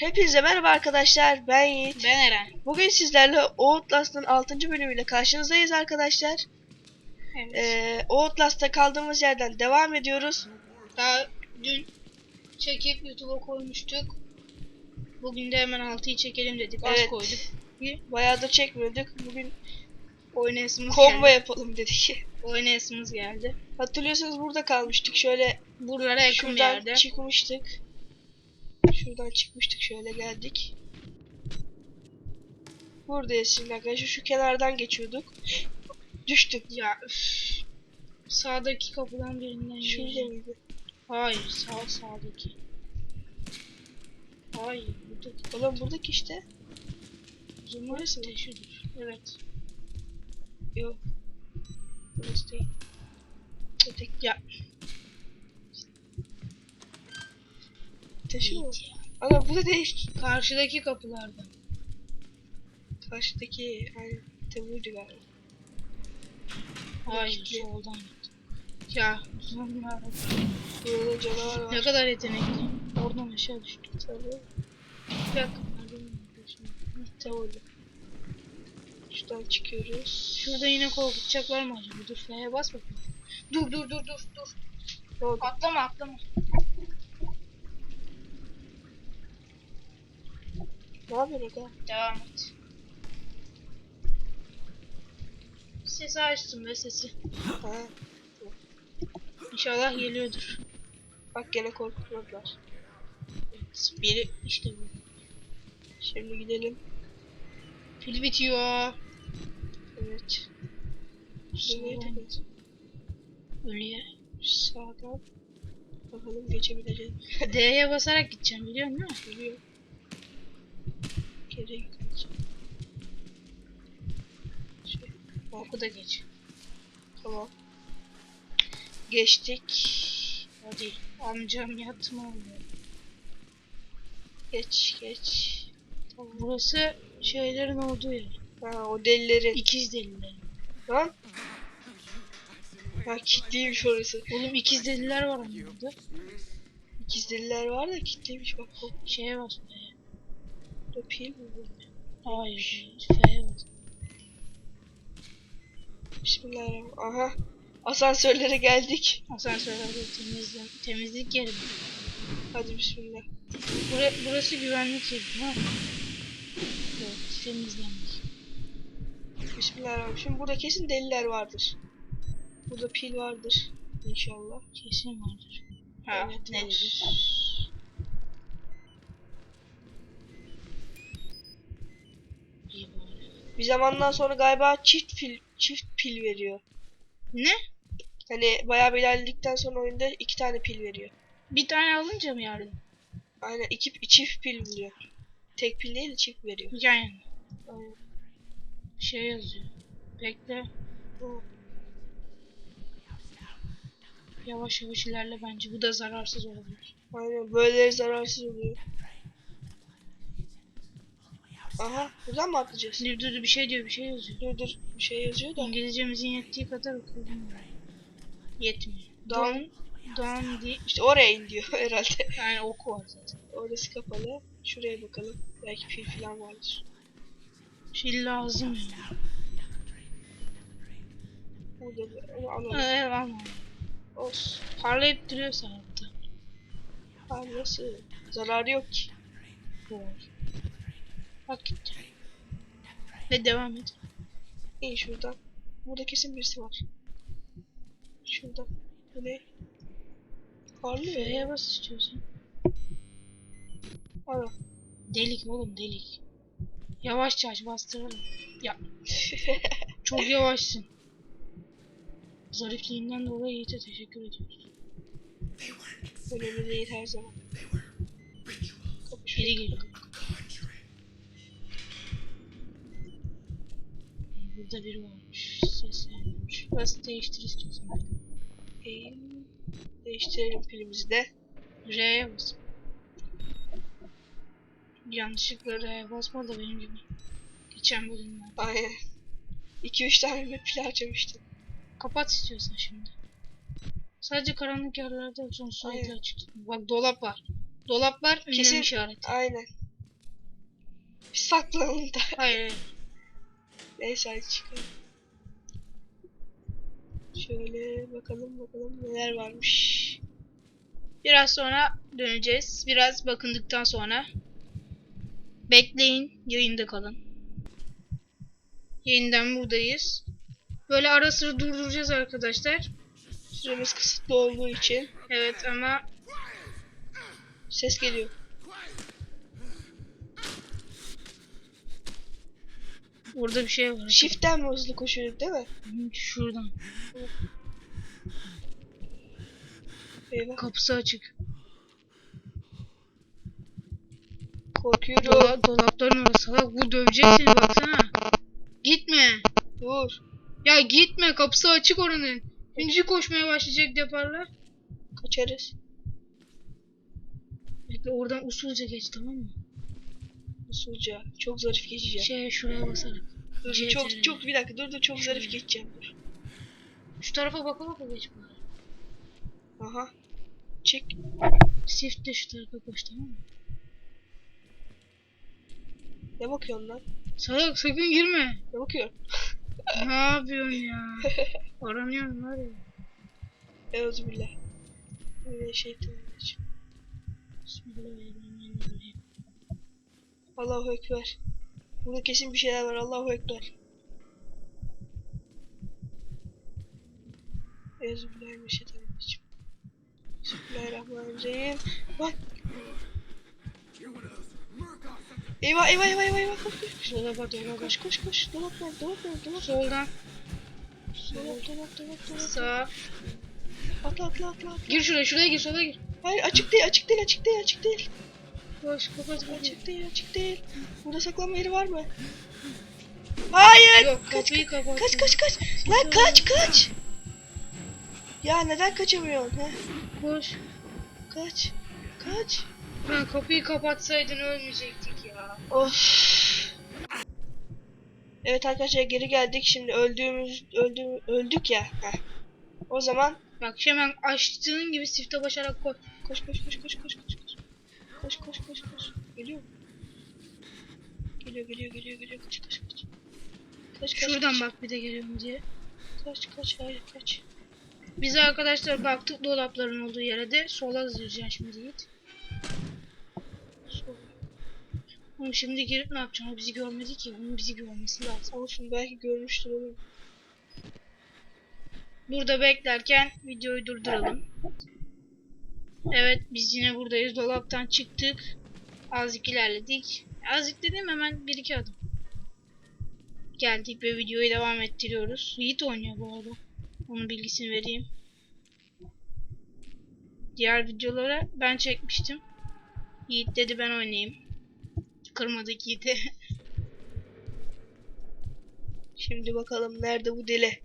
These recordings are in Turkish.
Hepinize merhaba arkadaşlar. Ben Yiğit. Ben Eren. Bugün sizlerle Outlast'ın 6. bölümüyle karşınızdayız arkadaşlar. Evet. Ee, Outlast'ta kaldığımız yerden devam ediyoruz. Daha dün çekip YouTube'a koymuştuk. Bugün de hemen 6'yı çekelim dedik. Az Evet. koyduk. Bayağıdır çekmiyorduk. Bugün Oynayasımız combo geldi. yapalım dedik. Oynayasımız geldi. Hatırlıyorsanız burada kalmıştık. Şöyle Buralara yakın bir yerde. çıkmıştık. Şuradan çıkmıştık. Şöyle geldik. Buradayız şimdi arkadaşlar. Şu kenardan geçiyorduk. Düştük. Ya üf. Sağdaki kapıdan birinden Şurada mıydı? Hayır sağ sağdaki. Hayır buradaki. Oğlum buradaki işte. Burası mı? teşekkür. Evet. Yok. Burası değil. Öteki. Ya Taşı mı? Ama bu da değil. Karşıdaki kapılardan. Karşıdaki aynen. Tabii galiba. Hayır soldan. Ya Burada canavar var. ne kadar yetenekli. Oradan aşağı düştü. Tabii. Bir dakika. Tabii. Şuradan çıkıyoruz. Şurada yine korkutacaklar mı acaba? Dur F'ye bas bakayım. Dur dur dur dur dur. Atlama atlama. Ne yapıyorsun aga? Devam et. Sesi açtım be sesi. Ha. İnşallah geliyordur. Bak gene korkutmadılar. Evet, biri işte bu. Şimdi gidelim. Pil bitiyor. Evet. Ölüye. Sağdan. Bakalım geçebileceğiz. D'ye basarak gideceğim biliyor musun? Biliyorum. Geri gideceğim. Oku da geç. tamam. Geçtik. Hadi. Amcam yatma oluyor. Geç geç. Tamam. Burası şeylerin olduğu yer. Ha o delilerin. İkiz deliler. Lan. Ha kilitliymiş orası. Oğlum ikiz deliler var ama burada. İkiz deliler var da kilitliymiş bak. Şeye bas pil mi bu? Hayır. Bas. Bismillahirrahmanirrahim. Aha. Asansörlere geldik. Asansörlerde temizle, temizlik yeri. bu. Hadi bismillah. Bura, burası güvenlik yeri. Ha? Evet, temizlendik. Bismillahirrahmanirrahim. Şimdi burada kesin deliler vardır. Burada pil vardır. İnşallah. Kesin vardır. Evet, ne var. dedi? İyi bari. Bir zamandan sonra galiba çift pil çift pil veriyor. Ne? Hani bayağı bir ilerledikten sonra oyunda iki tane pil veriyor. Bir tane alınca mı yardım? Aynen iki çift pil buluyor. Tek pil değil çift veriyor. Yani Aynen. şey yazıyor. Bekle. Yavaş yavaş ilerle bence. Bu da zararsız olabilir. Aynen böyleleri zararsız oluyor. Aha buradan mı atlayacağız? Dur dur bir şey diyor bir şey yazıyor. Dur dur bir şey yazıyor da. İngilizcemizin yettiği kadar okudum. Yetmiyor. Down. Down, down di İşte oraya in diyor herhalde. yani oku var zaten. Orası kapalı. Şuraya bakalım. Belki pil falan vardır. Şey lazım. Burada onu alalım. Evet ama. Olsun. Parlayıp duruyor saatte. Abi nasıl? Zararı yok ki. Bu. Bak gitti. Ve devam et. İyi şuradan. Burada kesin birisi var. Şuradan. Bu ne? Parlıyor F'ye bas istiyorsan. Ana. Delik oğlum delik. Yavaşça aç bastıralım. Ya çok yavaşsın. Zarifliğinden dolayı Yiğit'e teşekkür ediyoruz. Önemli değil her zaman. Kapı Geri şuraya. geliyor. Burada biri varmış. Ses vermiyormuş. Burası değiştir istiyorsan. Eğil. Değiştirelim pilimizi de. R'ye bas. Yanlışlıkla R'ye basma da benim gibi. Geçen bölümler. Aynen. 2-3 tane de pil harcamıştım. Kapat istiyorsan şimdi. Sadece karanlık yerlerde sonsuz Aynen. açık. Bak dolap var. Dolap var. Kesin- işareti. Aynen. Biz saklanalım da. Hayır. Neyse hadi çıkalım. Şöyle bakalım bakalım neler varmış. Biraz sonra döneceğiz. Biraz bakındıktan sonra. Bekleyin. Yayında kalın. Yeniden buradayız. Böyle ara sıra durduracağız arkadaşlar. Süremiz kısıtlı olduğu için Evet ama ses geliyor. Burada bir şey var. Shift'ten mi hızlı koşuyorduk değil mi? Şuradan. Eyvah Kapısı açık. korkuyorum. Dola, dolapların orası. Salak bu dövecek seni baksana. Gitme. Dur. Ya gitme kapısı açık oranın. Şimdi koşmaya başlayacak deparlar. Kaçarız. Bekle oradan usulca geç tamam mı? Usulca. Çok zarif geçeceğim. Şey şuraya basarak. dur, CTRL. çok çok bir dakika dur dur çok zarif geçeceğim dur. Şu tarafa baka baka geç bari. Aha. Çek. Shift de şu tarafa koş tamam mı? Ne bakıyorsun lan? Salak sakın girme. Ne bakıyorsun? ne yapıyorsun ya? Aranıyorum var ya. Euzubillah. Şeytan. Bismillahirrahmanirrahim. Allahu Ekber. Burada kesin bir şeyler var. Allahu Ekber. Euzubillahimineşşeytanirracim. Bismillahirrahmanirrahim. Bak. Eyvah eyvah eyvah eyvah eyvah koş koş. Dolaba dolaba. Koş koş koş. Dolap var dolap var dolap. Soldan. Dolap dolap dolap dolap. Sağ. Atla atla atla atla. Gir şuraya şuraya gir sola gir. Hayır açık değil açık değil açık değil açık değil. Koş kapat kapat. Açık değil açık değil. Burada saklanma yeri var mı? Hayır. Yok kaç kaç kaç kaç. Lan kaç kaç. Ya neden kaçamıyorsun? He? Koş. Kaç. Kaç. Lan kapıyı kapatsaydın ölmeyecektik ya. Of. Evet arkadaşlar geri geldik. Şimdi öldüğümüz öldüğüm öldük ya. Heh. O zaman Bak hemen açtığın gibi sifte başarak koş. koş koş koş koş koş koş koş. Koş koş koş. Geliyor mu? Geliyor geliyor geliyor geliyor. Kaç kaç kaç. Kaç. Şuradan kaç. bak bir de geliyorum diye. Kaç kaç hayır kaç. Biz arkadaşlar baktık dolapların olduğu yere de sola hızlıca şimdi git. Sol. Oğlum şimdi girip ne yapacağım? O bizi görmedi ki. Onun bizi görmesi lazım. Olsun belki görmüştür oğlum. Burada beklerken videoyu durduralım. Evet biz yine buradayız. Dolaptan çıktık. Azıcık ilerledik. Azıcık dediğim hemen bir iki adım. Geldik ve videoyu devam ettiriyoruz. Yiğit oynuyor bu arada. Onun bilgisini vereyim. Diğer videolara ben çekmiştim. Yiğit dedi ben oynayayım. Kırmadık Yiğit'i. Şimdi bakalım nerede bu deli?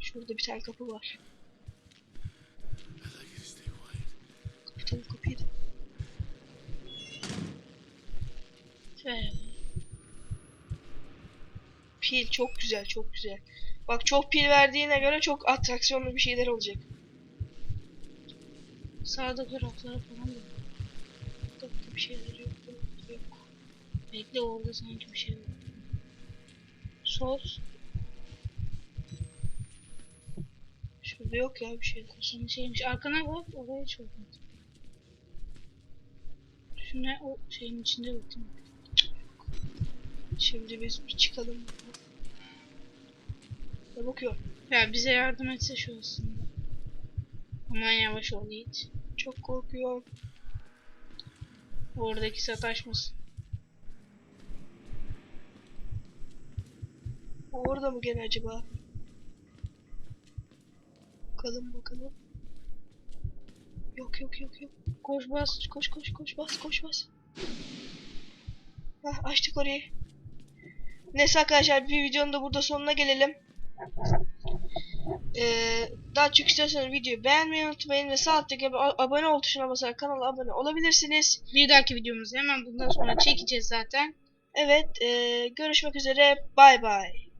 Şurada bir tane kapı var. Kapatalım kapıyı da. Pil çok güzel çok güzel. Bak çok pil verdiğine göre çok atraksiyonlu bir şeyler olacak. Sağdaki raflara falan da. Burada bir şeyler yok. Yok. Bekle orada sanki bir şey var. Sol. Şurada yok ya bir şey. Sonra şeymiş. Arkana bak. Oraya çok net. Şu ne? O şeyin içinde bakayım. Şimdi biz bir çıkalım. Ne bakıyor? Ya bize yardım etse şu aslında. Aman yavaş ol Yiğit. Çok korkuyorum. Oradaki sataşmasın. Orada mı gene acaba? Bakalım bakalım. Yok yok yok yok. Koş bas. Koş koş koş bas koş bas. Hah açtık orayı. Neyse arkadaşlar bir videonun da burada sonuna gelelim. Ee, daha çok istiyorsanız videoyu beğenmeyi unutmayın ve sağ alttaki ab- abone ol tuşuna basarak kanala abone olabilirsiniz. Bir dahaki videomuzu hemen bundan sonra çekeceğiz zaten. Evet ee, görüşmek üzere bay bay.